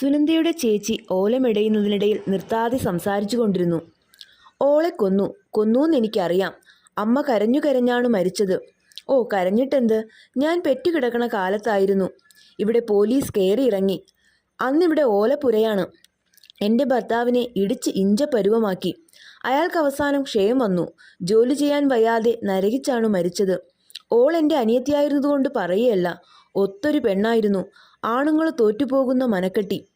സുനന്ദയുടെ ചേച്ചി ഓലമിടയുന്നതിനിടയിൽ നിർത്താതെ സംസാരിച്ചു കൊണ്ടിരുന്നു. ഓളെ കൊന്നു കൊന്നൂന്ന് എനിക്കറിയാം. അമ്മ കരഞ്ഞു കരഞ്ഞാണ് മരിച്ചത്. ഓ കരഞ്ഞിട്ടെന്ത്? ഞാൻ പെറ്റുകിടക്കണ കാലത്തായിരുന്നു. ഇവിടെ പോലീസ് കയറി ഇറങ്ങി അന്നിവിടെ ഓലപ്പുരയാണ്. എന്റെ ഭർത്താവിനെ ഇടിച്ച് ഇഞ്ച പരുവമാക്കി. അയാൾക്ക് അവസാനം ക്ഷയം വന്നു. ജോലി ചെയ്യാൻ വയ്യാതെ നരകിച്ചാണ് മരിച്ചത്. ഓൾ എന്റെ അനിയത്തിയായിരുന്നതുകൊണ്ട് പറയുകയല്ല. ഒത്തൊരു പെണ്ണായിരുന്നു. ആണുങ്ങൾ തോറ്റുപോകുന്ന മനക്കെട്ടി.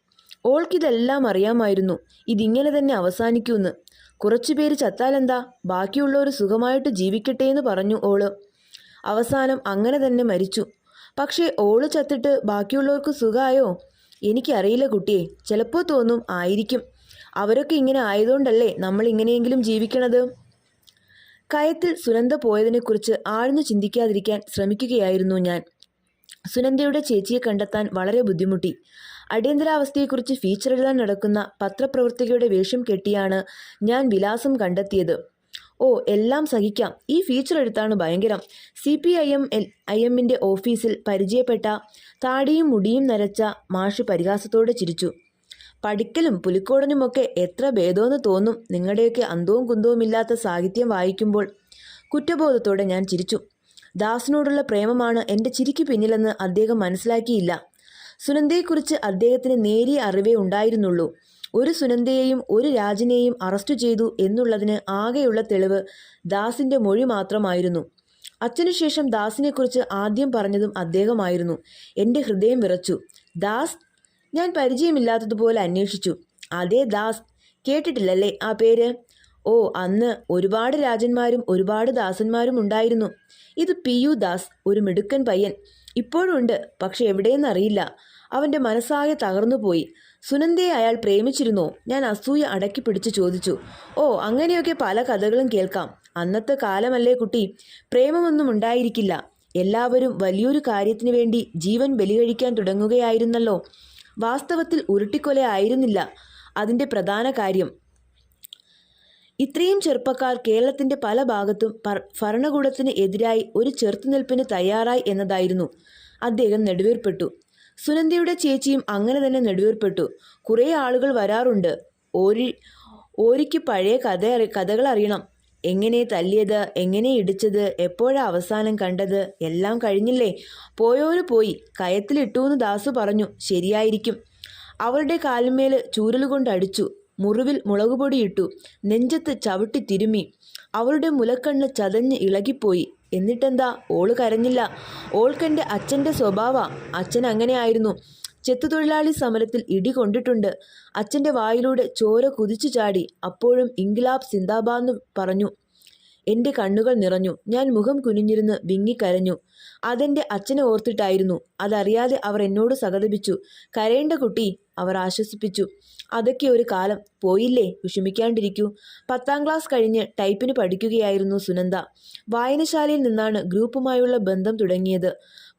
ഓൾക്കിതെല്ലാം അറിയാമായിരുന്നു. ഇതിങ്ങനെ തന്നെ അവസാനിക്കൂന്ന് കുറച്ചുപേര് ചത്താലെന്താ? ബാക്കിയുള്ളവർ സുഖമായിട്ട് ജീവിക്കട്ടെ എന്ന് പറഞ്ഞു ഓൾ. അവസാനം അങ്ങനെ തന്നെ മരിച്ചു. പക്ഷേ ഓൾ ചത്തിട്ട് ബാക്കിയുള്ളവർക്ക് സുഖമായോ എനിക്കറിയില്ല കുട്ടിയെ. ചിലപ്പോൾ തോന്നും ആയിരിക്കും. അവരൊക്കെ ഇങ്ങനെ ആയതുകൊണ്ടല്ലേ നമ്മൾ ഇങ്ങനെയെങ്കിലും ജീവിക്കണത്? കയത്തിൽ സുനന്ദ പോയതിനെക്കുറിച്ച് ആഴ്ന്നു ചിന്തിക്കാതിരിക്കാൻ ശ്രമിക്കുകയായിരുന്നു ഞാൻ. സുനന്ദയുടെ ചേച്ചിയെ കണ്ടെത്താൻ വളരെ ബുദ്ധിമുട്ടി. അടിയന്തരാവസ്ഥയെക്കുറിച്ച് ഫീച്ചർ എഴുതാൻ നടക്കുന്ന പത്രപ്രവർത്തകയുടെ വേഷം കെട്ടിയാണ് ഞാൻ വിലാസം കണ്ടെത്തിയത്. ഓ എല്ലാം സഹിക്കാം. ഈ ഫീച്ചർ എടുത്താണ് ഭയങ്കരം. C P I M L I എമ്മിന്റെ ഓഫീസിൽ പരിചയപ്പെട്ട താടിയും മുടിയും നരച്ച മാഷ് പരിഹാസത്തോടെ ചിരിച്ചു. പഠിക്കലും പുലിക്കോടനുമൊക്കെ എത്ര ഭേദമെന്ന് തോന്നും. നിങ്ങളുടെയൊക്കെ അന്തവും കുന്തവും ഇല്ലാത്ത സാഹിത്യം വായിക്കുമ്പോൾ കുറ്റബോധത്തോടെ ഞാൻ ചിരിച്ചു. ദാസിനോടുള്ള പ്രേമമാണ് എന്റെ ചിരിക്ക് പിന്നിലെന്ന് അദ്ദേഹം മനസ്സിലാക്കിയില്ല. സുനന്ദയെക്കുറിച്ച് അദ്ദേഹത്തിന് നേരിയ അറിവേ ഉണ്ടായിരുന്നുള്ളൂ. ഒരു സുനന്ദയെയും ഒരു രാജിനെയും അറസ്റ്റ് ചെയ്തു എന്നുള്ളതിന് ആകെയുള്ള തെളിവ് ദാസിന്റെ മൊഴി മാത്രമായിരുന്നു. അച്ഛനുശേഷം ദാസിനെക്കുറിച്ച് ആദ്യം പറഞ്ഞതും അദ്ദേഹമായിരുന്നു. എന്റെ ഹൃദയം വിറച്ചു. ദാസ് ഞാൻ പരിചയമില്ലാത്തതുപോലെ അന്വേഷിച്ചു. അതേ ദാസ് കേട്ടിട്ടില്ലല്ലേ ആ പേര്? ഓ അന്ന് ഒരുപാട് രാജന്മാരും ഒരുപാട് ദാസന്മാരും ഉണ്ടായിരുന്നു. ഇത് പി യു ദാസ് ഒരു മിടുക്കൻ പയ്യൻ. ഇപ്പോഴുണ്ട് പക്ഷെ എവിടെയെന്നറിയില്ല. അവന്റെ മനസ്സാകെ തകർന്നുപോയി. സുനന്ദയെ അയാൾ പ്രേമിച്ചിരുന്നോ. ഞാൻ അസൂയ അടക്കി പിടിച്ച് ചോദിച്ചു ഓ അങ്ങനെയൊക്കെ പല കഥകളും കേൾക്കാം. അന്നത്തെ കാലമല്ലേ കുട്ടി? പ്രേമമൊന്നും ഉണ്ടായിരിക്കില്ല. എല്ലാവരും വലിയൊരു കാര്യത്തിനു വേണ്ടി ജീവൻ ബലികഴിക്കാൻ തുടങ്ങുകയായിരുന്നല്ലോ. വാസ്തവത്തിൽ ഉരുട്ടിക്കൊല ആയിരുന്നില്ല. അതിന്റെ പ്രധാന കാര്യം ഇത്രയും ചെറുപ്പക്കാർ കേരളത്തിന്റെ പല ഭാഗത്തും ഭരണകൂടത്തിന് എതിരായി ഒരു ചെറുത്തുനിൽപ്പിന് തയ്യാറായി എന്നതായിരുന്നു അദ്ദേഹം നെടുവേർപ്പെട്ടു. സുനന്ദയുടെ ചേച്ചിയും അങ്ങനെ തന്നെ നെടുവേർപ്പെട്ടു. കുറെ ആളുകൾ വരാറുണ്ട്. ഓരി ഓരിക്ക് പഴയ കഥ കഥകൾ അറിയണം. എങ്ങനെ തല്ലിയത് എങ്ങനെ ഇടിച്ചത് എപ്പോഴാ അവസാനം കണ്ടത് എല്ലാം കഴിഞ്ഞില്ലേ? പോയോര് പോയി. കയത്തിലിട്ടു എന്ന് ദാസു പറഞ്ഞു ശരിയായിരിക്കും. അവളുടെ കാലിന്മേൽ ചൂരലുകൊണ്ട് അടിച്ചു. മുറിവിൽ മുളകുപൊടിയിട്ടു നെഞ്ചത്ത് ചവിട്ടി തിരുമ്മി അവളുടെ മുലക്കണ്ണ് ചതഞ്ഞ് ഇളകിപ്പോയി. എന്നിട്ടെന്താ? ഓൾ കരഞ്ഞില്ല. ഓൾക്കെന്റെ അച്ഛന്റെ സ്വഭാവ. അച്ഛൻ അങ്ങനെയായിരുന്നു. ചെത്തുതൊഴിലാളി സമരത്തിൽ ഇടി കൊണ്ടിട്ടുണ്ട്. അച്ഛന്റെ വായിലൂടെ ചോര കുതിച്ചു ചാടി. അപ്പോഴും ഇൻഗിലാബ് സിന്ദാബാന്ന് പറഞ്ഞു. എന്റെ കണ്ണുകൾ നിറഞ്ഞു. ഞാൻ മുഖം കുനിഞ്ഞിരുന്ന് വിങ്ങിക്കരഞ്ഞു അതെന്റെ അച്ഛനെ ഓർത്തിട്ടായിരുന്നു. അതറിയാതെ അവർ എന്നോട് സഹതപിച്ചു. കരയേണ്ട കുട്ടി അവർ ആശ്വസിപ്പിച്ചു. അതൊക്കെ ഒരു കാലം പോയില്ലേ? വിഷമിക്കാണ്ടിരിക്കൂ. പത്താം ക്ലാസ് കഴിഞ്ഞ് ടൈപ്പിന് പഠിക്കുകയായിരുന്നു സുനന്ദ. വായനശാലയിൽ നിന്നാണ് ഗ്രൂപ്പുമായുള്ള ബന്ധം തുടങ്ങിയത്.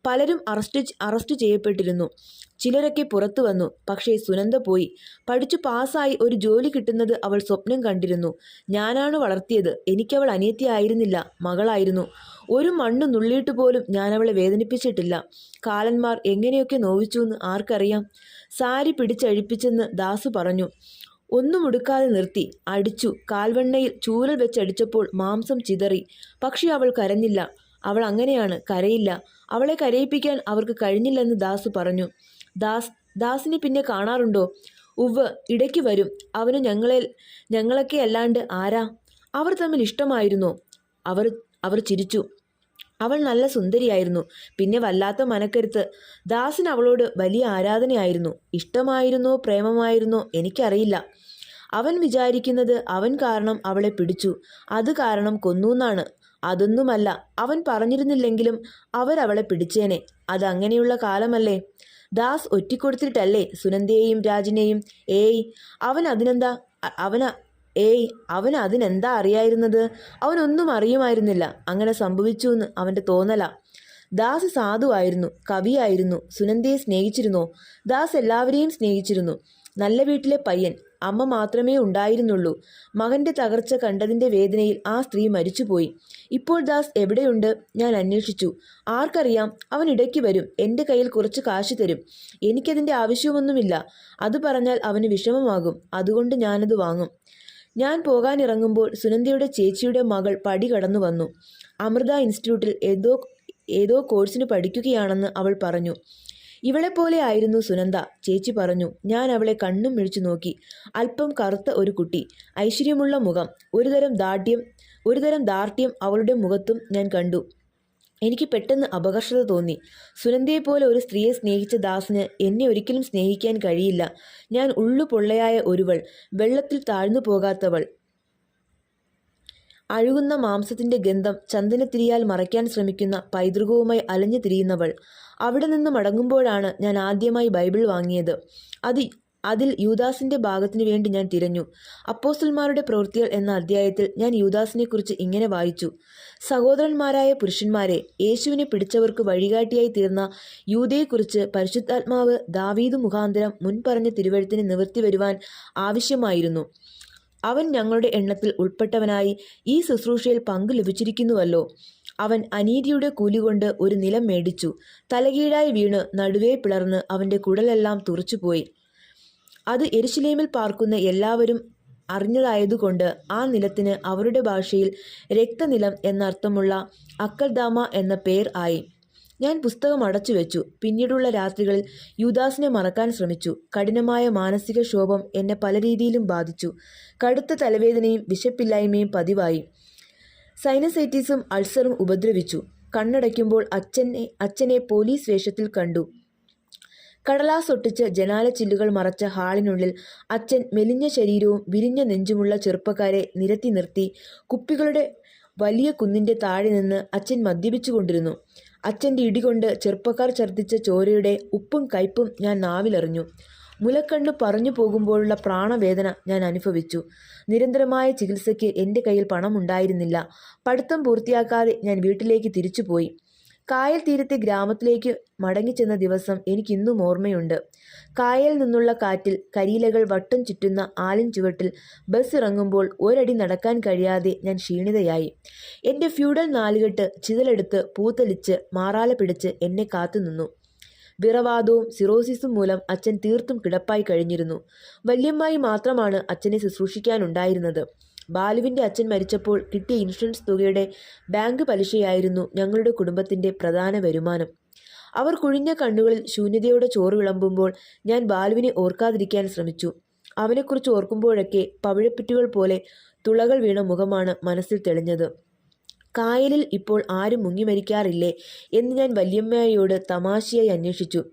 പലരും അറസ്റ്റ് അറസ്റ്റ് ചെയ്യപ്പെട്ടിരുന്നു. ചിലരൊക്കെ പുറത്തു വന്നു. പക്ഷേ സുനന്ദ പോയി. പഠിച്ചു പാസ്സായി ഒരു ജോലി കിട്ടുന്നത് അവൾ സ്വപ്നം കണ്ടിരുന്നു. ഞാനാണ് വളർത്തിയത്. എനിക്കവൾ അനിയത്തിയായിരുന്നില്ല മകളായിരുന്നു. ഒരു മണ്ണ് നുള്ളിയിട്ട് പോലും ഞാൻ അവളെ വേദനിപ്പിച്ചിട്ടില്ല. കാലന്മാർ എങ്ങനെയൊക്കെ നോവിച്ചു എന്ന് ആർക്കറിയാം? സാരി പിടിച്ചഴിപ്പിച്ചെന്ന് ദാസു പറഞ്ഞു. ഒന്നും ഉടുക്കാതെ നിർത്തി. അടിച്ചു. കാൽവെണ്ണയിൽ ചൂരൽ വെച്ചടിച്ചപ്പോൾ മാംസം ചിതറി. പക്ഷെ അവൾ കരഞ്ഞില്ല. അവൾ അങ്ങനെയാണ്. കരയില്ല. അവളെ കരയിപ്പിക്കാൻ അവർക്ക് കഴിഞ്ഞില്ലെന്ന് ദാസു പറഞ്ഞു. ദാസ് ദാസിനെ പിന്നെ കാണാറുണ്ടോ? ഉവ്വ് ഇടയ്ക്ക് വരും. അവന് ഞങ്ങളെ ഞങ്ങളൊക്കെ അല്ലാണ്ട് ആരാ? അവർ തമ്മിൽ ഇഷ്ടമായിരുന്നു? അവർ അവർ ചിരിച്ചു. അവൾ നല്ല സുന്ദരിയായിരുന്നു. പിന്നെ വല്ലാത്ത മനക്കരുത്ത്. ദാസിന് അവളോട് വലിയ ആരാധനയായിരുന്നു. ഇഷ്ടമായിരുന്നോ പ്രേമമായിരുന്നോ എനിക്കറിയില്ല. അവൻ വിചാരിക്കുന്നത് അവൻ കാരണം അവളെ പിടിച്ചു. അത് കാരണം കൊന്നൂന്നാണ്. അതൊന്നുമല്ല. അവൻ പറഞ്ഞിരുന്നില്ലെങ്കിലും അവരവളെ പിടിച്ചേനെ. അതങ്ങനെയുള്ള കാലമല്ലേ? ദാസ് ഒറ്റിക്കൊടുത്തിട്ടല്ലേ സുനന്ദയെയും രാജിനെയും? ഏയ് അവൻ അതിനെന്താ അവന ഏയ് അവൻ അതിനെന്താ അറിയായിരുന്നത്? അവനൊന്നും അറിയുമായിരുന്നില്ല. അങ്ങനെ സംഭവിച്ചു എന്ന് അവന്റെ തോന്നല. ദാസ് സാധുവായിരുന്നു കവിയായിരുന്നു സുനന്ദയെ സ്നേഹിച്ചിരുന്നോ. ദാസ് എല്ലാവരെയും സ്നേഹിച്ചിരുന്നു. നല്ല വീട്ടിലെ പയ്യൻ അമ്മ മാത്രമേ ഉണ്ടായിരുന്നുള്ളൂ. മകന്റെ തകർച്ച കണ്ടതിന്റെ വേദനയിൽ ആ സ്ത്രീ മരിച്ചുപോയി. ഇപ്പോൾ ദാസ് എവിടെയുണ്ട്? ഞാൻ അന്വേഷിച്ചു. ആർക്കറിയാം? അവൻ ഇടയ്ക്ക് വരും. എന്റെ കയ്യിൽ കുറച്ച് കാശ് തരും. എനിക്കതിന്റെ ആവശ്യമൊന്നുമില്ല. അത് പറഞ്ഞാൽ അവന് വിഷമമാകും. അതുകൊണ്ട് ഞാനത് വാങ്ങും. ഞാൻ പോകാനിറങ്ങുമ്പോൾ സുനന്ദയുടെ ചേച്ചിയുടെ മകൾ പടി കടന്നു വന്നു. അമൃത ഇൻസ്റ്റിറ്റ്യൂട്ടിൽ ഏതോ ഏതോ കോഴ്സിന് പഠിക്കുകയാണെന്ന് അവൾ പറഞ്ഞു. ഇവളെപ്പോലെ ആയിരുന്നു സുനന്ദ. ചേച്ചി പറഞ്ഞു ഞാൻ അവളെ കണ്ണും മിഴിച്ചു നോക്കി. അല്പം കറുത്ത ഒരു കുട്ടി. ഐശ്വര്യമുള്ള മുഖം. ഒരുതരം ദാഢ്യം ഒരുതരം ദാർഢ്യം അവളുടെ മുഖത്തും ഞാൻ കണ്ടു. എനിക്ക് പെട്ടെന്ന് അപകർഷത തോന്നി. സുനന്ദയെ സുനന്ദയെപ്പോലെ ഒരു സ്ത്രീയെ സ്നേഹിച്ച ദാസിന് എന്നെ ഒരിക്കലും സ്നേഹിക്കാൻ കഴിയില്ല. ഞാൻ ഉള്ളു പൊള്ളയായ ഒരുവൾ. വെള്ളത്തിൽ താഴ്ന്നു പോകാത്തവൾ. അഴുകുന്ന മാംസത്തിന്റെ ഗന്ധം ചന്ദനത്തിരിയാൽ മറയ്ക്കാൻ ശ്രമിക്കുന്ന പൈതൃകവുമായി അലഞ്ഞു തിരിയുന്നവൾ. അവിടെ നിന്ന് മടങ്ങുമ്പോഴാണ് ഞാൻ ആദ്യമായി ബൈബിൾ വാങ്ങിയത്. അത് അതിൽ യൂദാസിന്റെ ഭാഗത്തിനു വേണ്ടി ഞാൻ തിരഞ്ഞു. അപ്പോസ്റ്റൽമാരുടെ പ്രവൃത്തികൾ എന്ന അധ്യായത്തിൽ ഞാൻ യൂദാസിനെക്കുറിച്ച് ഇങ്ങനെ വായിച്ചു. സഹോദരന്മാരായ പുരുഷന്മാരെ യേശുവിനെ പിടിച്ചവർക്ക് വഴികാട്ടിയായി തീർന്ന യൂതയെക്കുറിച്ച് പരിശുദ്ധാത്മാവ് ദാവീദ് മുഖാന്തരം മുൻപറഞ്ഞ തിരുവഴുത്തിന് നിവർത്തി വരുവാൻ ആവശ്യമായിരുന്നു. അവൻ ഞങ്ങളുടെ എണ്ണത്തിൽ ഉൾപ്പെട്ടവനായി ഈ ശുശ്രൂഷയിൽ പങ്കു ലഭിച്ചിരിക്കുന്നുവല്ലോ. അവൻ അനീതിയുടെ കൂലി കൊണ്ട് ഒരു നിലം മേടിച്ചു. തലകീഴായി വീണ് നടുവേ പിളർന്ന് അവന്റെ കുടലെല്ലാം തുറച്ചുപോയി. അത് എരിശിലേമിൽ പാർക്കുന്ന എല്ലാവരും അറിഞ്ഞതായതുകൊണ്ട് ആ നിലത്തിന് അവരുടെ ഭാഷയിൽ രക്തനിലം എന്നർത്ഥമുള്ള അക്കൽദാമ എന്ന പേർ ആയി. ഞാൻ പുസ്തകം അടച്ചു വെച്ചു. പിന്നീടുള്ള രാത്രികളിൽ യുദാസിനെ മറക്കാൻ ശ്രമിച്ചു. കഠിനമായ മാനസിക ക്ഷോഭം എന്നെ പല രീതിയിലും ബാധിച്ചു. കടുത്ത തലവേദനയും വിശപ്പില്ലായ്മയും പതിവായി. സൈനസൈറ്റിസും അൾസറും ഉപദ്രവിച്ചു. കണ്ണടയ്ക്കുമ്പോൾ അച്ഛനെ അച്ഛനെ പോലീസ് വേഷത്തിൽ കണ്ടു. കടലാസ് ഒട്ടിച്ച് ജനാലച്ചില്ലുകൾ മറച്ച ഹാളിനുള്ളിൽ അച്ഛൻ മെലിഞ്ഞ ശരീരവും വിരിഞ്ഞ നെഞ്ചുമുള്ള ചെറുപ്പക്കാരെ നിരത്തി നിർത്തി. കുപ്പികളുടെ വലിയ കുന്നിന്റെ താഴെ നിന്ന് അച്ഛൻ മദ്യപിച്ചുകൊണ്ടിരുന്നു. അച്ഛന്റെ ഇടികൊണ്ട് ചെറുപ്പക്കാർ ഛർദ്ദിച്ച ചോരയുടെ ഉപ്പും കയ്പും ഞാൻ നാവിലെറിഞ്ഞു. മുലക്കണ്ണ് പറഞ്ഞു പോകുമ്പോഴുള്ള പ്രാണവേദന ഞാൻ അനുഭവിച്ചു. നിരന്തരമായ ചികിത്സയ്ക്ക് എന്റെ കയ്യിൽ പണമുണ്ടായിരുന്നില്ല. പഠിത്തം പൂർത്തിയാക്കാതെ ഞാൻ വീട്ടിലേക്ക് തിരിച്ചുപോയി. കായൽ തീരത്തെ ഗ്രാമത്തിലേക്ക് മടങ്ങിച്ചെന്ന ദിവസം എനിക്കിന്നും ഓർമ്മയുണ്ട്. കായൽ നിന്നുള്ള കാറ്റിൽ കരിയിലകൾ വട്ടം ചുറ്റുന്ന ആലിൻ ചുവട്ടിൽ ബസ് ഇറങ്ങുമ്പോൾ ഒരടി നടക്കാൻ കഴിയാതെ ഞാൻ ക്ഷീണിതയായി. എന്റെ ഫ്യൂഡൽ നാലുകെട്ട് ചിതലെടുത്ത് പൂത്തലിച്ച് മാറാല പിടിച്ച് എന്നെ കാത്തുനിന്നു വിറവാദവും സിറോസിസും മൂലം അച്ഛൻ തീർത്തും കിടപ്പായി കഴിഞ്ഞിരുന്നു. വല്യമ്മായി മാത്രമാണ് അച്ഛനെ ശുശ്രൂഷിക്കാനുണ്ടായിരുന്നത്. ബാലുവിന്റെ അച്ഛൻ മരിച്ചപ്പോൾ കിട്ടിയ ഇൻഷുറൻസ് തുകയുടെ ബാങ്ക് പലിശയായിരുന്നു ഞങ്ങളുടെ കുടുംബത്തിന്റെ പ്രധാന വരുമാനം. അവർ കുഴിഞ്ഞ കണ്ണുകളിൽ ശൂന്യതയോടെ ചോറ് വിളമ്പുമ്പോൾ ഞാൻ ബാലുവിനെ ഓർക്കാതിരിക്കാൻ ശ്രമിച്ചു. അവനെക്കുറിച്ച് ഓർക്കുമ്പോഴൊക്കെ പവിഴപ്പിറ്റുകൾ പോലെ തുളകൾ വീണ മുഖമാണ് മനസ്സിൽ തെളിഞ്ഞത്. കായലിൽ ഇപ്പോൾ ആരും മുങ്ങി മരിക്കാറില്ലേ എന്ന് ഞാൻ വല്യമ്മയോട് തമാശയായി അന്വേഷിച്ചു.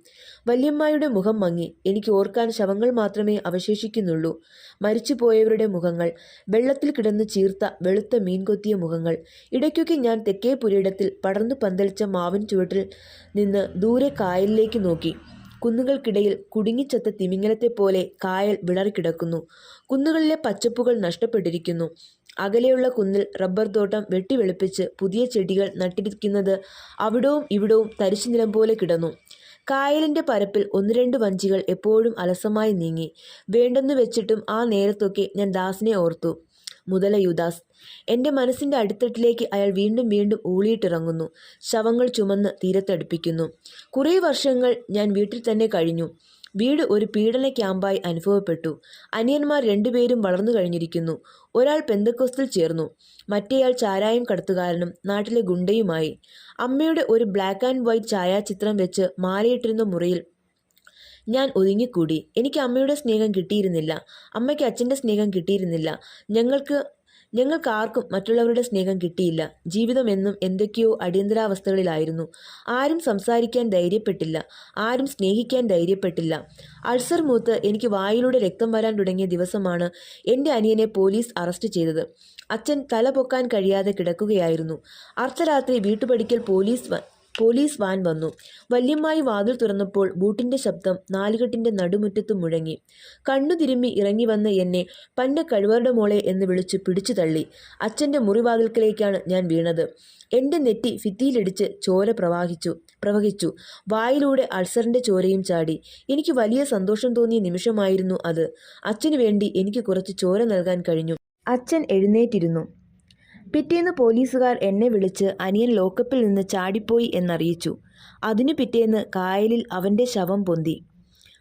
വല്യമ്മയുടെ മുഖം മങ്ങി. എനിക്ക് ഓർക്കാൻ ശവങ്ങൾ മാത്രമേ അവശേഷിക്കുന്നുള്ളൂ. മരിച്ചുപോയവരുടെ മുഖങ്ങൾ വെള്ളത്തിൽ കിടന്ന് ചീർത്ത വെളുത്ത മീൻ കൊത്തിയ മുഖങ്ങൾ. ഇടയ്ക്കൊക്കെ ഞാൻ തെക്കേ പുരയിടത്തിൽ പടർന്നു പന്തലിച്ച മാവിൻ ചുവട്ടിൽ നിന്ന് ദൂരെ കായലിലേക്ക് നോക്കി. കുന്നുകൾക്കിടയിൽ കുടുങ്ങിച്ചത്ത തിമിംഗലത്തെ പോലെ കായൽ വിളറിക്കിടക്കുന്നു. കുന്നുകളിലെ പച്ചപ്പുകൾ നഷ്ടപ്പെട്ടിരിക്കുന്നു. അകലെയുള്ള കുന്നിൽ റബ്ബർ തോട്ടം വെട്ടിവെളുപ്പിച്ച് പുതിയ ചെടികൾ നട്ടിരിക്കുന്നത് അവിടവും ഇവിടവും തരിശു നിലം പോലെ കിടന്നു. കായലിന്റെ പരപ്പിൽ ഒന്ന് രണ്ട് വഞ്ചികൾ എപ്പോഴും അലസമായി നീങ്ങി. വേണ്ടെന്ന് വെച്ചിട്ടും ആ നേരത്തൊക്കെ ഞാൻ ദാസിനെ ഓർത്തു. മുതല യുദാസ് എന്റെ മനസ്സിന്റെ അടിത്തട്ടിലേക്ക് അയാൾ വീണ്ടും വീണ്ടും ഊളിയിട്ടിറങ്ങുന്നു. ശവങ്ങൾ ചുമന്ന് തീരത്തടുപ്പിക്കുന്നു. കുറേ വർഷങ്ങൾ ഞാൻ വീട്ടിൽ തന്നെ കഴിഞ്ഞു. വീട് ഒരു പീഡന ക്യാമ്പായി അനുഭവപ്പെട്ടു. അനിയന്മാർ രണ്ടുപേരും വളർന്നു കഴിഞ്ഞിരിക്കുന്നു. ഒരാൾ പെന്തക്കോസ്തിൽ ചേർന്നു. മറ്റേയാൾ ചാരായം കടത്തുകാരനും നാട്ടിലെ ഗുണ്ടയുമായി. അമ്മയുടെ ഒരു ബ്ലാക്ക് ആൻഡ് വൈറ്റ് ഛായാചിത്രം വെച്ച് മാലയിട്ടിരുന്ന മുറിയിൽ ഞാൻ ഒതുങ്ങിക്കൂടി. എനിക്ക് അമ്മയുടെ സ്നേഹം കിട്ടിയിരുന്നില്ല. അമ്മയ്ക്ക് അച്ഛന്റെ സ്നേഹം കിട്ടിയിരുന്നില്ല. ഞങ്ങൾക്ക് ഞങ്ങൾക്ക് ആർക്കും മറ്റുള്ളവരുടെ സ്നേഹം കിട്ടിയില്ല. ജീവിതം എന്നും എന്തൊക്കെയോ അടിയന്തരാവസ്ഥകളിലായിരുന്നു. ആരും സംസാരിക്കാൻ ധൈര്യപ്പെട്ടില്ല. ആരും സ്നേഹിക്കാൻ ധൈര്യപ്പെട്ടില്ല. അൾസർ മൂത്ത് എനിക്ക് വായിലൂടെ രക്തം വരാൻ തുടങ്ങിയ ദിവസമാണ് എന്റെ അനിയനെ പോലീസ് അറസ്റ്റ് ചെയ്തത്. അച്ഛൻ തല പൊക്കാൻ കഴിയാതെ കിടക്കുകയായിരുന്നു. അർദ്ധരാത്രി വീട്ടുപടിക്കൽ പോലീസ് പോലീസ് വാൻ വന്നു. വല്യമ്മായി വാതിൽ തുറന്നപ്പോൾ ബൂട്ടിന്റെ ശബ്ദം നാലുകെട്ടിന്റെ നടുമുറ്റത്ത് മുഴങ്ങി. കണ്ണു തിരുമ്മി ഇറങ്ങി വന്ന എന്നെ പന്റെ കഴിവറുടെ മോളെ എന്ന് വിളിച്ച് പിടിച്ചു തള്ളി. അച്ഛന്റെ മുറിവാതിൽക്കലേക്കാണ് ഞാൻ വീണത്. എന്റെ നെറ്റി ഫിത്തിയിലിടിച്ച് ചോര പ്രവാഹിച്ചു പ്രവഹിച്ചു. വായിലൂടെ അൾസറിന്റെ ചോരയും ചാടി. എനിക്ക് വലിയ സന്തോഷം തോന്നിയ നിമിഷമായിരുന്നു അത്. അച്ഛനു വേണ്ടി എനിക്ക് കുറച്ച് ചോര നൽകാൻ കഴിഞ്ഞു. അച്ഛൻ എഴുന്നേറ്റിരുന്നു. പിറ്റേന്ന് പോലീസുകാർ എന്നെ വിളിച്ച് അനിയൻ ലോക്കപ്പിൽ നിന്ന് ചാടിപ്പോയി എന്നറിയിച്ചു. അതിനു പിറ്റേന്ന് കായലിൽ അവന്റെ ശവം പൊന്തി.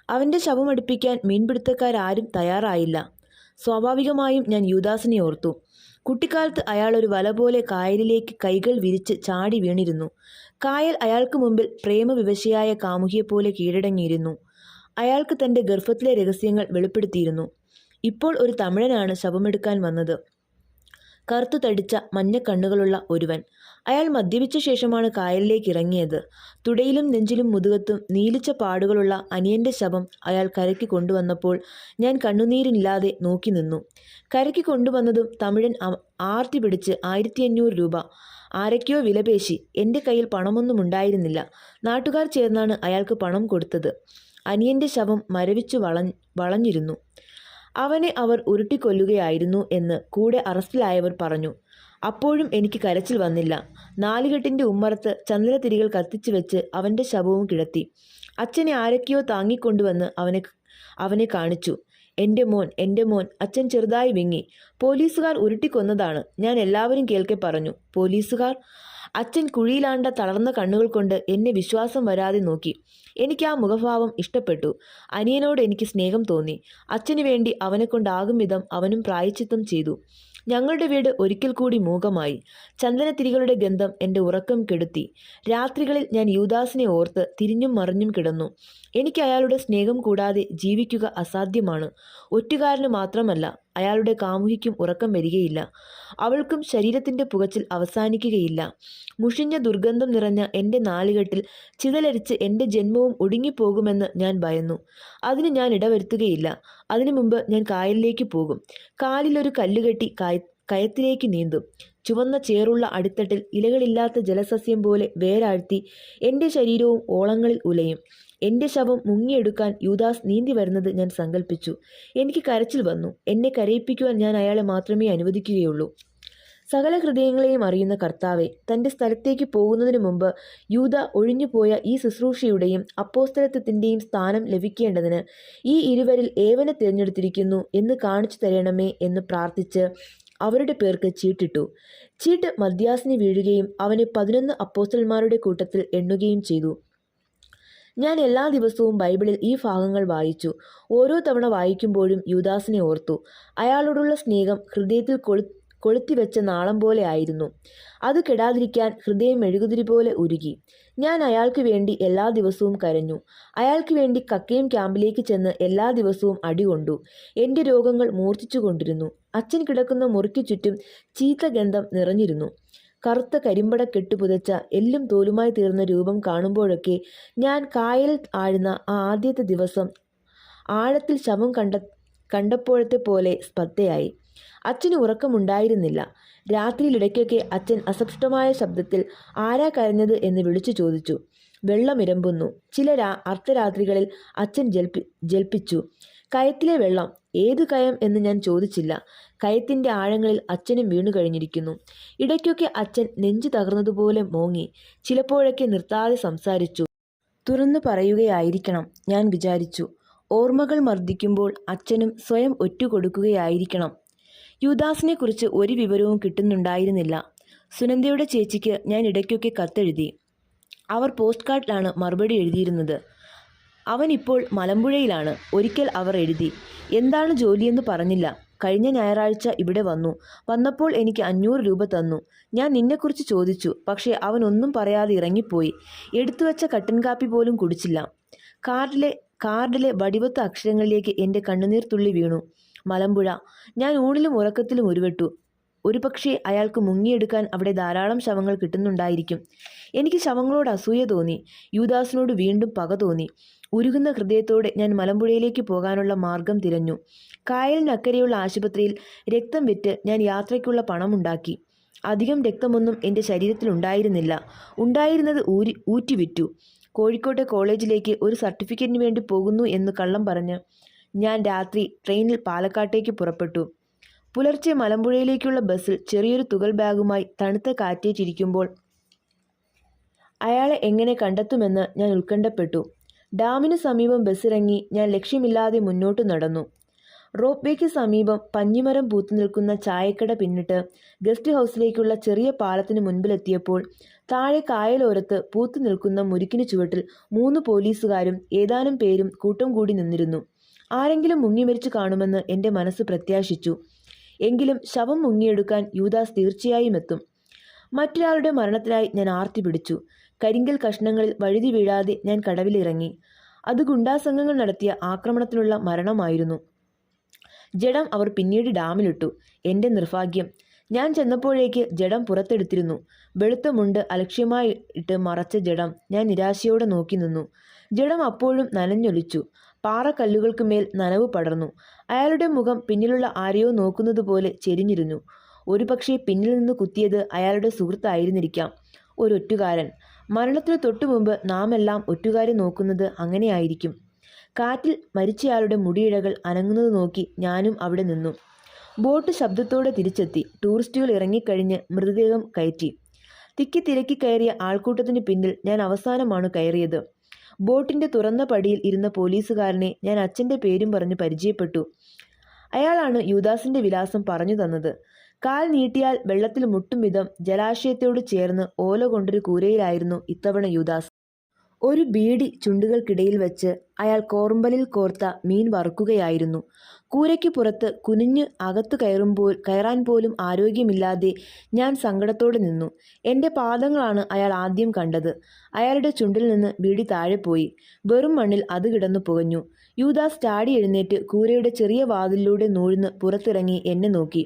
അവന്റെ ശവം അടുപ്പിക്കാൻ മീൻപിടുത്തക്കാരും തയ്യാറായില്ല. സ്വാഭാവികമായും ഞാൻ യുദാസിനെ ഓർത്തു. കുട്ടിക്കാലത്ത് അയാൾ ഒരു വല പോലെ കായലിലേക്ക് കൈകൾ വിരിച്ച് ചാടി വീണിരുന്നു. കായൽ അയാൾക്ക് മുമ്പിൽ പ്രേമവിവശയായ കാമുകിയെപ്പോലെ കീഴടങ്ങിയിരുന്നു. അയാൾക്ക് തന്റെ ഗർഭത്തിലെ രഹസ്യങ്ങൾ വെളിപ്പെടുത്തിയിരുന്നു. ഇപ്പോൾ ഒരു തമിഴനാണ് ശവമെടുക്കാൻ വന്നത്. കറുത്തു തടിച്ച മഞ്ഞക്കണ്ണുകളുള്ള ഒരുവൻ. അയാൾ മദ്യപിച്ച ശേഷമാണ് കായലിലേക്ക് ഇറങ്ങിയത്. തുടയിലും നെഞ്ചിലും മുതുകത്തും നീലിച്ച പാടുകളുള്ള അനിയന്റെ ശവം അയാൾ കരയ്ക്ക് കൊണ്ടുവന്നപ്പോൾ ഞാൻ കണ്ണുനീരില്ലാതെ നോക്കി നിന്നു. കരയ്ക്ക് കൊണ്ടുവന്നതും തമിഴൻ ആർത്തി പിടിച്ച് ആയിരത്തി അഞ്ഞൂറ് രൂപ. ആരൊക്കെയോ വിലപേശി. എന്റെ കയ്യിൽ പണമൊന്നും ഉണ്ടായിരുന്നില്ല. നാട്ടുകാർ ചേർന്നാണ് അയാൾക്ക് പണം കൊടുത്തത്. അനിയന്റെ ശവം മരവിച്ചു വള വളഞ്ഞിരുന്നു. അവനെ അവർ ഉരുട്ടിക്കൊല്ലുകയായിരുന്നു എന്ന് കൂടെ അറസ്റ്റിലായവർ പറഞ്ഞു. അപ്പോഴും എനിക്ക് കരച്ചിൽ വന്നില്ല. നാലുകെട്ടിന്റെ ഉമ്മറത്ത് ചന്ദ്രതിരികൾ കത്തിച്ചു വെച്ച് അവന്റെ ശവവും കിടത്തി. അച്ഛനെ ആരൊക്കെയോ താങ്ങിക്കൊണ്ടുവന്ന് അവനെ അവനെ കാണിച്ചു. എന്റെ മോൻ എന്റെ മോൻ അച്ഛൻ ചെറുതായി വിങ്ങി. പോലീസുകാർ ഉരുട്ടിക്കൊന്നതാണ്. ഞാൻ എല്ലാവരും കേൾക്കെ പറഞ്ഞു. പോലീസുകാർ അച്ഛൻ കുഴിയിലാണ്ട തളർന്ന കണ്ണുകൾ കൊണ്ട് എന്നെ വിശ്വാസം വരാതെ നോക്കി. എനിക്ക് ആ മുഖഭാവം ഇഷ്ടപ്പെട്ടു. അനിയനോട് എനിക്ക് സ്നേഹം തോന്നി. അച്ഛനു വേണ്ടി അവനെക്കൊണ്ടാകും വിധം അവനും പ്രായച്ചിത്തം ചെയ്തു. ഞങ്ങളുടെ വീട് ഒരിക്കൽ കൂടി മൂകമായി. ചന്ദനത്തിരികളുടെ ഗന്ധം എന്റെ ഉറക്കം കെടുത്തി. രാത്രികളിൽ ഞാൻ യൂദാസിനെ ഓർത്ത് തിരിഞ്ഞും മറിഞ്ഞും കിടന്നു. എനിക്ക് അയാളുടെ സ്നേഹം കൂടാതെ ജീവിക്കുക അസാധ്യമാണ്. ഒറ്റുകാരന് മാത്രമല്ല അയാളുടെ കാമുകിക്കും ഉറക്കം വരികയില്ല. അവൾക്കും ശരീരത്തിന്റെ പുകച്ചിൽ അവസാനിക്കുകയില്ല. മുഷിഞ്ഞ ദുർഗന്ധം നിറഞ്ഞ എന്റെ നാലുകെട്ടിൽ ചിതലരിച്ച് എന്റെ ജന്മവും ഒടുങ്ങിപ്പോകുമെന്ന് ഞാൻ ഭയന്നു. അതിന് ഞാൻ ഇടവരുത്തുകയില്ല. അതിനു മുമ്പ് ഞാൻ കായലിലേക്ക് പോകും. കാലിലൊരു കല്ലുകെട്ടി കായ കയത്തിലേക്ക് നീന്തും. ചുവന്ന ചേറുള്ള അടിത്തട്ടിൽ ഇലകളില്ലാത്ത ജലസസ്യം പോലെ വേരാഴ്ത്തി എന്റെ ശരീരവും ഓളങ്ങളിൽ ഉലയും. എന്റെ ശവം മുങ്ങിയെടുക്കാൻ യൂദാസ് നീന്തി വരുന്നത് ഞാൻ സങ്കല്പിച്ചു എനിക്ക് കരച്ചിൽ വന്നു. എന്നെ കരയിപ്പിക്കുവാൻ ഞാൻ അയാളെ മാത്രമേ അനുവദിക്കുകയുള്ളൂ. സകല ഹൃദയങ്ങളെയും അറിയുന്ന കർത്താവെ തന്റെ സ്ഥലത്തേക്ക് പോകുന്നതിനു മുമ്പ് യൂത ഒഴിഞ്ഞുപോയ ഈ ശുശ്രൂഷയുടെയും അപ്പോസ്തലത്വത്തിന്റെയും സ്ഥാനം ലഭിക്കേണ്ടതിന് ഈ ഇരുവരിൽ ഏവനെ തിരഞ്ഞെടുത്തിരിക്കുന്നു എന്ന് കാണിച്ചു തരണമേ എന്ന് പ്രാർത്ഥിച്ച് അവരുടെ പേർക്ക് ചീട്ടിട്ടു. ചീട്ട് മദ്യാസിന് വീഴുകയും അവനെ പതിനൊന്ന് അപ്പോസ്റ്റൽമാരുടെ കൂട്ടത്തിൽ എണ്ണുകയും ചെയ്തു. ഞാൻ എല്ലാ ദിവസവും ബൈബിളിൽ ഈ ഭാഗങ്ങൾ വായിച്ചു. ഓരോ തവണ വായിക്കുമ്പോഴും യുദാസിനെ ഓർത്തു. അയാളോടുള്ള സ്നേഹം ഹൃദയത്തിൽ കൊളു കൊളുത്തിവെച്ച നാളം പോലെ ആയിരുന്നു. അത് കെടാതിരിക്കാൻ ഹൃദയം മെഴുകുതിരി പോലെ ഉരുകി. ഞാൻ അയാൾക്ക് വേണ്ടി എല്ലാ ദിവസവും കരഞ്ഞു. അയാൾക്ക് വേണ്ടി കക്കയും ക്യാമ്പിലേക്ക് ചെന്ന് എല്ലാ ദിവസവും അടികൊണ്ടു എന്റെ രോഗങ്ങൾ മൂർച്ഛിച്ചു കൊണ്ടിരുന്നു. അച്ഛൻ കിടക്കുന്ന മുറിക്ക് ചുറ്റും ചീത്ത ഗന്ധം നിറഞ്ഞിരുന്നു. കറുത്ത കരിമ്പട കെട്ടുപുതച്ച എല്ലും തോലുമായി തീർന്ന രൂപം കാണുമ്പോഴൊക്കെ ഞാൻ കായൽ ആഴുന്ന ആ ആദ്യത്തെ ദിവസം ആഴത്തിൽ ശവം കണ്ട കണ്ടപ്പോഴത്തെ പോലെ സ്പർദ്ധയായി. അച്ഛന് ഉറക്കമുണ്ടായിരുന്നില്ല. രാത്രിയിലിടയ്ക്കൊക്കെ അച്ഛൻ അസംഷ്ടമായ ശബ്ദത്തിൽ ആരാ കരഞ്ഞത് എന്ന് വിളിച്ചു ചോദിച്ചു. വെള്ളമിരമ്പുന്നു. ചില അർദ്ധരാത്രികളിൽ അച്ഛൻ ജൽപ്പി ജൽപ്പിച്ചു. കയത്തിലെ വെള്ളം ഏതു കയം എന്ന് ഞാൻ ചോദിച്ചില്ല. കയത്തിന്റെ ആഴങ്ങളിൽ അച്ഛനും വീണു കഴിഞ്ഞിരിക്കുന്നു. ഇടയ്ക്കൊക്കെ അച്ഛൻ നെഞ്ചു തകർന്നതുപോലെ മോങ്ങി. ചിലപ്പോഴൊക്കെ നിർത്താതെ സംസാരിച്ചു. തുറന്നു പറയുകയായിരിക്കണം ഞാൻ വിചാരിച്ചു. ഓർമ്മകൾ മർദ്ദിക്കുമ്പോൾ അച്ഛനും സ്വയം ഒറ്റുകൊടുക്കുകയായിരിക്കണം യുദാസിനെക്കുറിച്ച് ഒരു വിവരവും കിട്ടുന്നുണ്ടായിരുന്നില്ല. സുനന്ദയുടെ ചേച്ചിക്ക് ഞാൻ ഇടയ്ക്കൊക്കെ കത്തെഴുതി. അവർ പോസ്റ്റ് കാർഡിലാണ് മറുപടി എഴുതിയിരുന്നത്. അവൻ ഇപ്പോൾ മലമ്പുഴയിലാണ്. ഒരിക്കൽ അവർ എഴുതി എന്താണ് ജോലിയെന്ന് പറഞ്ഞില്ല. കഴിഞ്ഞ ഞായറാഴ്ച ഇവിടെ വന്നു. വന്നപ്പോൾ എനിക്ക് അഞ്ഞൂറ് രൂപ തന്നു. ഞാൻ നിന്നെക്കുറിച്ച് ചോദിച്ചു പക്ഷേ അവൻ ഒന്നും പറയാതെ ഇറങ്ങിപ്പോയി. എടുത്തുവച്ച കട്ടൻ കാപ്പി പോലും കുടിച്ചില്ല. കാർഡിലെ കാർഡിലെ വടിവത്ത അക്ഷരങ്ങളിലേക്ക് എന്റെ കണ്ണുനീർ തുള്ളി വീണു. മലമ്പുഴ. ഞാൻ ഊണിലും ഉറക്കത്തിലും ഉരുവിട്ടു. ഒരുപക്ഷെ അയാൾക്ക് മുങ്ങിയെടുക്കാൻ അവിടെ ധാരാളം ശവങ്ങൾ കിട്ടുന്നുണ്ടായിരിക്കും. എനിക്ക് ശവങ്ങളോട് അസൂയ തോന്നി. യൂദാസിനോട് വീണ്ടും പക തോന്നി. ഉരുകുന്ന ഹൃദയത്തോടെ ഞാൻ മലമ്പുഴയിലേക്ക് പോകാനുള്ള മാർഗം തിരഞ്ഞു. കായലിനക്കരെയുള്ള ആശുപത്രിയിൽ രക്തം വിറ്റ് ഞാൻ യാത്രയ്ക്കുള്ള പണമുണ്ടാക്കി. അധികം രക്തമൊന്നും എന്റെ ശരീരത്തിൽ ഉണ്ടായിരുന്നില്ല. ഉണ്ടായിരുന്നത് ഊരി ഊറ്റിവിറ്റു. കോഴിക്കോട്ടെ കോളേജിലേക്ക് ഒരു സർട്ടിഫിക്കറ്റിന് വേണ്ടി പോകുന്നു എന്ന് കള്ളം പറഞ്ഞ് ഞാൻ രാത്രി ട്രെയിനിൽ പാലക്കാട്ടേക്ക് പുറപ്പെട്ടു. പുലർച്ചെ മലമ്പുഴയിലേക്കുള്ള ബസ്സിൽ ചെറിയൊരു തുകൽ ബാഗുമായി തണുത്ത കാറ്റേറ്റിരിക്കുമ്പോൾ അയാളെ എങ്ങനെ കണ്ടെത്തുമെന്ന് ഞാൻ ഉത്കണ്ഠപ്പെട്ടു. ഡാമിന് സമീപം ബസ്സിറങ്ങി ഞാൻ ലക്ഷ്യമില്ലാതെ മുന്നോട്ട് നടന്നു. റോപ്പ് വേക്ക് സമീപം പഞ്ഞിമരം പൂത്തു നിൽക്കുന്ന ചായക്കട പിന്നിട്ട് ഗസ്റ്റ് ഹൗസിലേക്കുള്ള ചെറിയ പാലത്തിന് മുൻപിലെത്തിയപ്പോൾ താഴെ കായലോരത്ത് പൂത്തു നിൽക്കുന്ന മുരുക്കിന് ചുവട്ടിൽ മൂന്ന് പോലീസുകാരും ഏതാനും പേരും കൂട്ടം കൂടി നിന്നിരുന്നു. ആരെങ്കിലും മുങ്ങിമരിച്ചു കാണുമെന്ന് എന്റെ മനസ്സ് പ്രത്യാശിച്ചു. എങ്കിലും ശവം മുങ്ങിയെടുക്കാൻ യൂദാസ് തീർച്ചയായും എത്തും. മറ്റൊരാളുടെ മരണത്തിനായി ഞാൻ ആർത്തി പിടിച്ചു. കരിങ്കൽ കഷ്ണങ്ങളിൽ വഴുതി വീഴാതെ ഞാൻ കടവിലിറങ്ങി. അത് ഗുണ്ടാസംഘങ്ങൾ നടത്തിയ ആക്രമണത്തിനുള്ള മരണമായിരുന്നു. ജഡം അവർ പിന്നീട് ഡാമിലിട്ടു. എന്റെ നിർഭാഗ്യം. ഞാൻ ചെന്നപ്പോഴേക്ക് ജഡം പുറത്തെടുത്തിരുന്നു. വെളുത്ത മുണ്ട് അലക്ഷ്യമായി ഇട്ട് മറച്ച ജഡം ഞാൻ നിരാശയോടെ നോക്കി നിന്നു. ജഡം അപ്പോഴും നനഞ്ഞൊലിച്ചു. പാറക്കല്ലുകൾക്ക് മേൽ നനവ് പടർന്നു. അയാളുടെ മുഖം പിന്നിലുള്ള ആരെയോ നോക്കുന്നത് പോലെ ചെരിഞ്ഞിരുന്നു. ഒരുപക്ഷെ പിന്നിൽ നിന്ന് കുത്തിയത് അയാളുടെ സുഹൃത്തായിരുന്നിരിക്കാം. ഒരൊറ്റുകാരൻ. മരണത്തിന് തൊട്ടു മുമ്പ് നാം എല്ലാം ഒറ്റുകാരെ നോക്കുന്നത് അങ്ങനെയായിരിക്കും. കാറ്റിൽ മരിച്ചയാളുടെ മുടിയിഴകൾ അനങ്ങുന്നത് നോക്കി ഞാനും അവിടെ നിന്നു. ബോട്ട് ശബ്ദത്തോടെ തിരിച്ചെത്തി. ടൂറിസ്റ്റുകൾ ഇറങ്ങിക്കഴിഞ്ഞ് മൃതദേഹം കയറ്റി. തിക്കി തിരക്കി കയറിയ ആൾക്കൂട്ടത്തിന് പിന്നിൽ ഞാൻ അവസാനമാണ് കയറിയത്. ബോട്ടിന്റെ തുറന്ന പടിയിൽ ഇരുന്ന പോലീസുകാരനെ ഞാൻ അച്ഛന്റെ പേരും പറഞ്ഞ് പരിചയപ്പെട്ടു. അയാളാണ് യുദാസിന്റെ വിലാസം പറഞ്ഞു തന്നത്. കാൽ നീട്ടിയാൽ വെള്ളത്തിൽ മുട്ടും വിധം ജലാശയത്തോട് ചേർന്ന് ഓല കൊണ്ടൊരു കൂരയിലായിരുന്നു ഇത്തവണ യുദാസ്. ഒരു ബീഡി ചുണ്ടുകൾക്കിടയിൽ വെച്ച് അയാൾ കോറുമ്പലിൽ കോർത്ത മീൻ വറുക്കുകയായിരുന്നു. കൂരയ്ക്ക് പുറത്ത് കുനിഞ്ഞ് അകത്തു കയറുമ്പോൾ കയറാൻ പോലും ആരോഗ്യമില്ലാതെ ഞാൻ സങ്കടത്തോടെ നിന്നു. എന്റെ പാദങ്ങളാണ് അയാൾ ആദ്യം കണ്ടത്. അയാളുടെ ചുണ്ടിൽ നിന്ന് ബീഡി താഴെ പോയി. വെറും മണ്ണിൽ അത് കിടന്നു പുകഞ്ഞു. യൂദാസ് ചാടി എഴുന്നേറ്റ് കൂരയുടെ ചെറിയ വാതിലിലൂടെ നൂഴ്ന്ന് പുറത്തിറങ്ങി എന്നെ നോക്കി.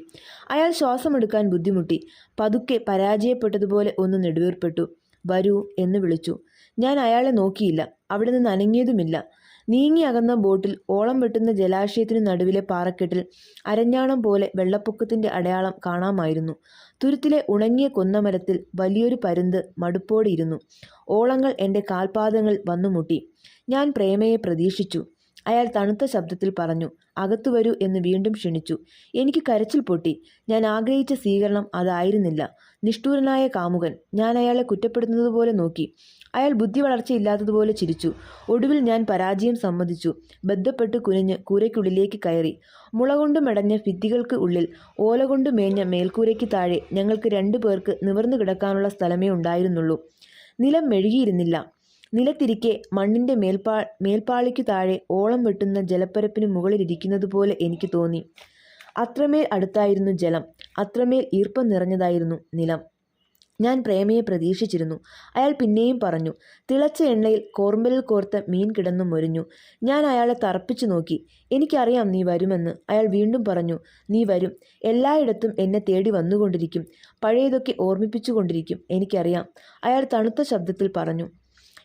അയാൾ ശ്വാസമെടുക്കാൻ ബുദ്ധിമുട്ടി. പതുക്കെ പരാജയപ്പെട്ടതുപോലെ ഒന്ന് നെടുവീർപ്പെട്ടു. വരൂ എന്ന് വിളിച്ചു. ഞാൻ അയാളെ നോക്കിയില്ല. അവിടെ നിന്ന് അനങ്ങിയതുമില്ല. നീങ്ങി അകന്ന ബോട്ടിൽ ഓളം വെട്ടുന്ന ജലാശയത്തിനു നടുവിലെ പാറക്കെട്ടിൽ അരഞ്ഞാണം പോലെ വെള്ളപ്പൊക്കത്തിന്റെ അടയാളം കാണാമായിരുന്നു. തുരുത്തിലെ ഉണങ്ങിയ കൊന്നമരത്തിൽ വലിയൊരു പരുന്ത് മടുപ്പോടിയിരുന്നു ഓളങ്ങൾ എന്റെ കാൽപാദങ്ങൾ വന്നുമുട്ടി ഞാൻ പ്രേമയെ പ്രതീക്ഷിച്ചു. അയാൾ തണുത്ത ശബ്ദത്തിൽ പറഞ്ഞു അകത്തു വരൂ എന്ന് വീണ്ടും ക്ഷണിച്ചു. എനിക്ക് കരച്ചിൽ പൊട്ടി. ഞാൻ ആഗ്രഹിച്ച സ്വീകരണം അതായിരുന്നില്ല. നിഷ്ഠൂരനായ കാമുകൻ ഞാൻ അയാളെ കുറ്റപ്പെടുത്തുന്നതുപോലെ നോക്കി. അയാൾ ബുദ്ധി വളർച്ചയില്ലാത്തതുപോലെ ചിരിച്ചു. ഒടുവിൽ ഞാൻ പരാജയം സമ്മതിച്ചു. ബന്ധപ്പെട്ട് കുനിഞ്ഞ് കൂരയ്ക്കുള്ളിലേക്ക് കയറി. മുള കൊണ്ട് മെടഞ്ഞ ഭിത്തികൾക്ക് ഉള്ളിൽ ഓല മേഞ്ഞ മേൽക്കൂരയ്ക്ക് താഴെ ഞങ്ങൾക്ക് രണ്ടു പേർക്ക് നിവർന്നു കിടക്കാനുള്ള സ്ഥലമേ ഉണ്ടായിരുന്നുള്ളൂ. നിലം മെഴുകിയിരുന്നില്ല. നിലത്തിരിക്കെ മണ്ണിന്റെ മേൽപ്പാ മേൽപ്പാളിക്കു താഴെ ഓളം വെട്ടുന്ന ജലപ്പരപ്പിന് മുകളിലിരിക്കുന്നത് പോലെ എനിക്ക് തോന്നി. അത്രമേൽ അടുത്തായിരുന്നു ജലം. അത്രമേൽ ഈർപ്പം നിറഞ്ഞതായിരുന്നു നിലം. ഞാൻ പ്രേമയെ പ്രതീക്ഷിച്ചിരുന്നു. അയാൾ പിന്നെയും പറഞ്ഞു തിളച്ച എണ്ണയിൽ കോർമ്പലിൽ കോർത്ത മീൻ കിടന്നു മൊരിഞ്ഞു. ഞാൻ അയാളെ തറപ്പിച്ചു നോക്കി. എനിക്കറിയാം നീ വരുമെന്ന്. അയാൾ വീണ്ടും പറഞ്ഞു നീ വരും. എല്ലായിടത്തും എന്നെ തേടി വന്നുകൊണ്ടിരിക്കും. പഴയതൊക്കെ ഓർമ്മിപ്പിച്ചുകൊണ്ടിരിക്കും. എനിക്കറിയാം. അയാൾ തണുത്ത ശബ്ദത്തിൽ പറഞ്ഞു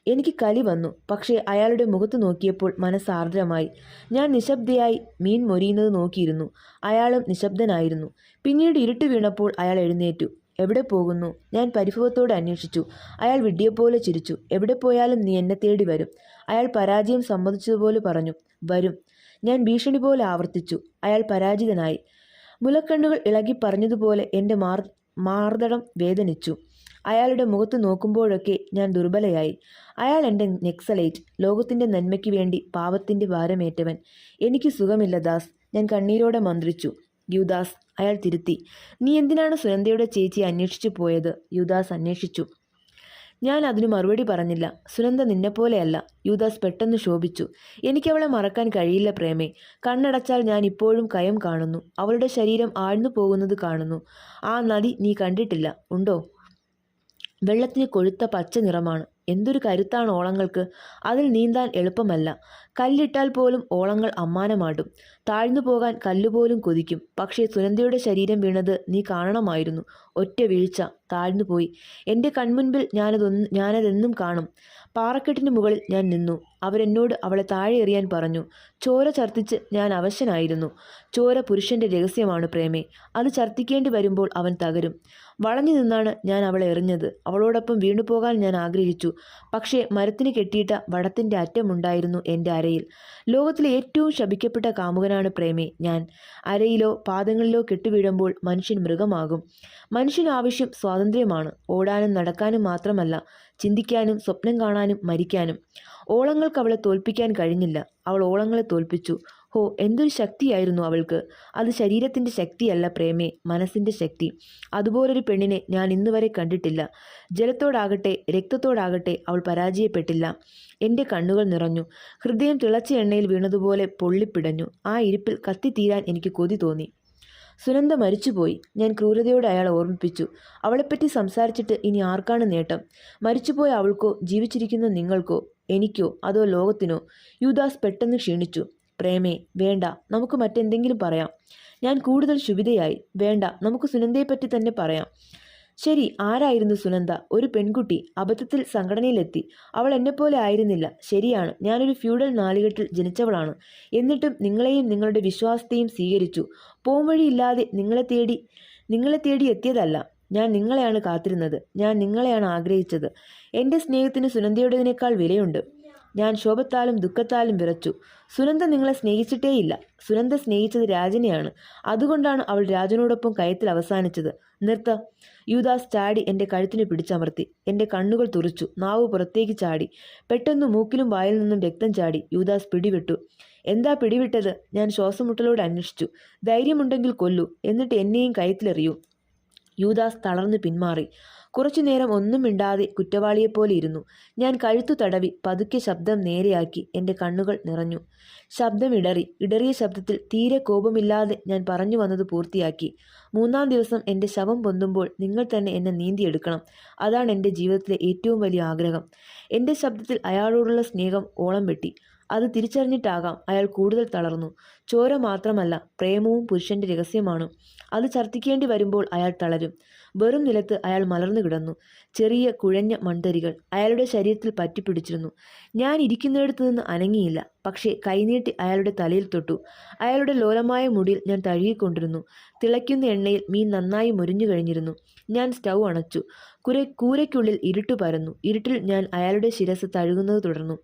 എനിക്ക് കലി വന്നു. പക്ഷേ അയാളുടെ മുഖത്ത് നോക്കിയപ്പോൾ മനസ്സാർദ്രമായി. ഞാൻ നിശബ്ദയായി മീൻ മൊരിയുന്നത് നോക്കിയിരുന്നു. അയാളും നിശബ്ദനായിരുന്നു. പിന്നീട് ഇരുട്ട് വീണപ്പോൾ അയാൾ എഴുന്നേറ്റു. എവിടെ പോകുന്നു? ഞാൻ പരിഭവത്തോടെ അന്വേഷിച്ചു. അയാൾ വിഡ്ഢിയെപ്പോലെ ചിരിച്ചു. എവിടെ പോയാലും നീ എന്നെ തേടി വരും. അയാൾ പരാജയം സമ്മതിച്ചതുപോലെ പറഞ്ഞു. വരും. ഞാൻ ഭീഷണി പോലെ ആവർത്തിച്ചു. അയാൾ പരാജിതനായി. മുലക്കണ്ണുകൾ ഇളകി പറഞ്ഞതുപോലെ എന്റെ മാർ മാർദടം വേദനിച്ചു. അയാളുടെ മുഖത്ത് നോക്കുമ്പോഴൊക്കെ ഞാൻ ദുർബലയായി. അയാൾ എന്റെ നെക്സലൈറ്റ് ലോകത്തിന്റെ നന്മയ്ക്ക് വേണ്ടി പാവത്തിന്റെ ഭാരമേറ്റവൻ. എനിക്ക് സുഖമില്ല ദാസ്. ഞാൻ കണ്ണീരോടെ മന്ത്രിച്ചു. യുദാസ് അയാൾ തിരുത്തി. നീ എന്തിനാണ് സുനന്ദയുടെ ചേച്ചിയെ അന്വേഷിച്ചു പോയത്? യുദാസ് അന്വേഷിച്ചു. ഞാൻ അതിനു മറുപടി പറഞ്ഞില്ല. സുനന്ദ നിന്നെപ്പോലെയല്ല. യുദാസ് പെട്ടെന്ന് ശോഭിച്ചു. എനിക്കവളെ മറക്കാൻ കഴിയില്ല പ്രേമേ. കണ്ണടച്ചാൽ ഞാൻ ഇപ്പോഴും കയം കാണുന്നു. അവളുടെ ശരീരം ആഴ്ന്നു പോകുന്നത് കാണുന്നു. ആ നദി നീ കണ്ടിട്ടില്ല. ഉണ്ടോ? വെള്ളത്തിന് കൊഴുത്ത പച്ച നിറമാണ്. എന്തൊരു കരുത്താണ് ഓളങ്ങൾക്ക്? അതിൽ നീന്താൻ എളുപ്പമല്ല. കല്ലിട്ടാൽ പോലും ഓളങ്ങൾ അമ്മാനമാടും. താഴ്ന്നു പോകാൻ കല്ലുപോലും കൊതിക്കും. പക്ഷേ സുനന്ദയുടെ ശരീരം വീണത് നീ കാണണമായിരുന്നു. ഒറ്റ വീഴ്ച. താഴ്ന്നു പോയി. എന്റെ കൺമുൻപിൽ ഞാനതൊന്നും ഞാനതെന്നും കാണും. പാറക്കെട്ടിന് മുകളിൽ ഞാൻ നിന്നു. അവരെന്നോട് അവളെ താഴെ എറിയാൻ പറഞ്ഞു. ചോര ചർത്തിച്ച് ഞാൻ അവശനായിരുന്നു. ചോര പുരുഷന്റെ രഹസ്യമാണ് പ്രേമേ. അത് ചർത്തിക്കേണ്ടി വരുമ്പോൾ അവൻ തകരും. വളഞ്ഞു നിന്നാണ് ഞാൻ അവളെ എറിഞ്ഞത്. അവളോടൊപ്പം വീണുപോകാൻ ഞാൻ ആഗ്രഹിച്ചു. പക്ഷേ മരത്തിന് കെട്ടിയിട്ട വടത്തിന്റെ അറ്റമുണ്ടായിരുന്നു എന്റെ അരയിൽ. ലോകത്തിലെ ഏറ്റവും ശപിക്കപ്പെട്ട കാമുകനാണ് പ്രേമേ ഞാൻ. അരയിലോ പാദങ്ങളിലോ കെട്ടുവീഴുമ്പോൾ മനുഷ്യൻ മൃഗമാകും. മനുഷ്യൻ ആവശ്യം സ്വാതന്ത്ര്യമാണ്. ഓടാനും നടക്കാനും മാത്രമല്ല. ചിന്തിക്കാനും സ്വപ്നം കാണാനും മരിക്കാനും. ഓളങ്ങൾക്ക് അവളെ തോൽപ്പിക്കാൻ കഴിഞ്ഞില്ല. അവൾ ഓളങ്ങളെ തോൽപ്പിച്ചു. ഹോ എന്തൊരു ശക്തിയായിരുന്നു അവൾക്ക്. അത് ശരീരത്തിന്റെ ശക്തിയല്ല പ്രേമേ മനസ്സിന്റെ ശക്തി. അതുപോലൊരു പെണ്ണിനെ ഞാൻ ഇന്ന് വരെ കണ്ടിട്ടില്ല. ജലത്തോടാകട്ടെ രക്തത്തോടാകട്ടെ അവൾ പരാജയപ്പെട്ടില്ല. എന്റെ കണ്ണുകൾ നിറഞ്ഞു. ഹൃദയം തിളച്ച എണ്ണയിൽ വീണതുപോലെ പൊള്ളിപ്പിടഞ്ഞു. ആ ഇരിപ്പിൽ കത്തിത്തീരാൻ എനിക്ക് കൊതി തോന്നി. സുനന്ദ മരിച്ചുപോയി. ഞാൻ ക്രൂരതയോടെ അയാളെ ഓർമ്മിപ്പിച്ചു. അവളെപ്പറ്റി സംസാരിച്ചിട്ട് ഇനി ആർക്കാണ് നേട്ടം? മരിച്ചുപോയ അവൾക്കോ ജീവിച്ചിരിക്കുന്ന നിങ്ങൾക്കോ എനിക്കോ അതോ ലോകത്തിനോ? യുദാസ് പെട്ടെന്ന് ക്ഷീണിച്ചു. പ്രേമേ വേണ്ട നമുക്ക് മറ്റെന്തെങ്കിലും പറയാം. ഞാൻ കൂടുതൽ ശുഭിതയായി. വേണ്ട നമുക്ക് സുനന്ദയെപ്പറ്റി തന്നെ പറയാം. ശരി ആരായിരുന്നു സുനന്ദ? ഒരു പെൺകുട്ടി അബദ്ധത്തിൽ സംഘടനയിലെത്തി. അവൾ എന്നെപ്പോലെ ആയിരുന്നില്ല. ശരിയാണ് ഞാനൊരു ഫ്യൂഡൽ നാലുകെട്ടിൽ ജനിച്ചവളാണ്. എന്നിട്ടും നിങ്ങളെയും നിങ്ങളുടെ വിശ്വാസത്തെയും സ്വീകരിച്ചു. പോംവഴിയില്ലാതെ നിങ്ങളെ തേടി നിങ്ങളെ തേടി എത്തിയതല്ല. ഞാൻ നിങ്ങളെയാണ് കാത്തിരുന്നത്. ഞാൻ നിങ്ങളെയാണ് ആഗ്രഹിച്ചത്. എന്റെ സ്നേഹത്തിന് സുനന്ദയുടേതിനേക്കാൾ വിലയുണ്ട്. ഞാൻ ശോഭത്താലും ദുഃഖത്താലും വിറച്ചു. സുനന്ദ നിങ്ങളെ സ്നേഹിച്ചിട്ടേയില്ല. സുനന്ദ സ്നേഹിച്ചത് രാജനെയാണ്. അതുകൊണ്ടാണ് അവൾ രാജനോടൊപ്പം കയത്തിൽ അവസാനിച്ചത്. നിർത്ത. യുദാസ് ചാടി എന്റെ കഴുത്തിന് പിടിച്ചമർത്തി. എന്റെ കണ്ണുകൾ തുറച്ചു. നാവ് പുറത്തേക്ക് ചാടി. പെട്ടെന്ന് മൂക്കിലും വായിൽ നിന്നും രക്തം ചാടി. യുദാസ് പിടിവിട്ടു. എന്താ പിടിവിട്ടത്? ഞാൻ ശ്വാസമുട്ടലോട് അന്വേഷിച്ചു. ധൈര്യമുണ്ടെങ്കിൽ കൊല്ലു. എന്നിട്ട് എന്നെയും കയത്തിലെറിയൂ. യൂദാസ് തളർന്നു പിന്മാറി. കുറച്ചുനേരം ഒന്നും മിണ്ടാതെ കുറ്റവാളിയെപ്പോലെ ഇരുന്നു. ഞാൻ കഴുത്തു തടവി പതുക്കെ ശബ്ദം നേരെയാക്കി എന്റെ കണ്ണുകൾ നിറഞ്ഞു. ശബ്ദം ഇടറി. ഇടറിയ ശബ്ദത്തിൽ തീരെ കോപമില്ലാതെ ഞാൻ പറഞ്ഞു വന്നത് പൂർത്തിയാക്കി. മൂന്നാം ദിവസം എന്റെ ശവം പൊന്തുമ്പോൾ നിങ്ങൾ തന്നെ എന്നെ നീന്തിയെടുക്കണം. അതാണ് എന്റെ ജീവിതത്തിലെ ഏറ്റവും വലിയ ആഗ്രഹം. എന്റെ ശബ്ദത്തിൽ അയാളോടുള്ള സ്നേഹം ഓളം വെട്ടി. അത് തിരിച്ചറിഞ്ഞിട്ടാകാം അയാൾ കൂടുതൽ തളർന്നു. ചോര മാത്രമല്ല പ്രേമവും പുരുഷന്റെ രഹസ്യമാണ്. അത് ചർത്തിക്കേണ്ടി വരുമ്പോൾ അയാൾ തളരും. വെറും നിലത്ത് അയാൾ മലർന്നു കിടന്നു. ചെറിയ കുഴഞ്ഞ മൺതരികൾ അയാളുടെ ശരീരത്തിൽ പറ്റിപ്പിടിച്ചിരുന്നു. ഞാൻ ഇരിക്കുന്നിടത്ത് നിന്ന് അനങ്ങിയില്ല. പക്ഷേ കൈനീട്ടി അയാളുടെ തലയിൽ തൊട്ടു. അയാളുടെ ലോലമായ മുടിയിൽ ഞാൻ തഴുകിക്കൊണ്ടിരുന്നു. തിളയ്ക്കുന്ന എണ്ണയിൽ മീൻ നന്നായി മുരിഞ്ഞു കഴിഞ്ഞിരുന്നു. ഞാൻ സ്റ്റൗ അണച്ചു. കുറെ കൂരയ്ക്കുള്ളിൽ ഇരുട്ട് പരന്നു. ഇരുട്ടിൽ ഞാൻ അയാളുടെ ശിരസ് തഴുകുന്നത് തുടർന്നു.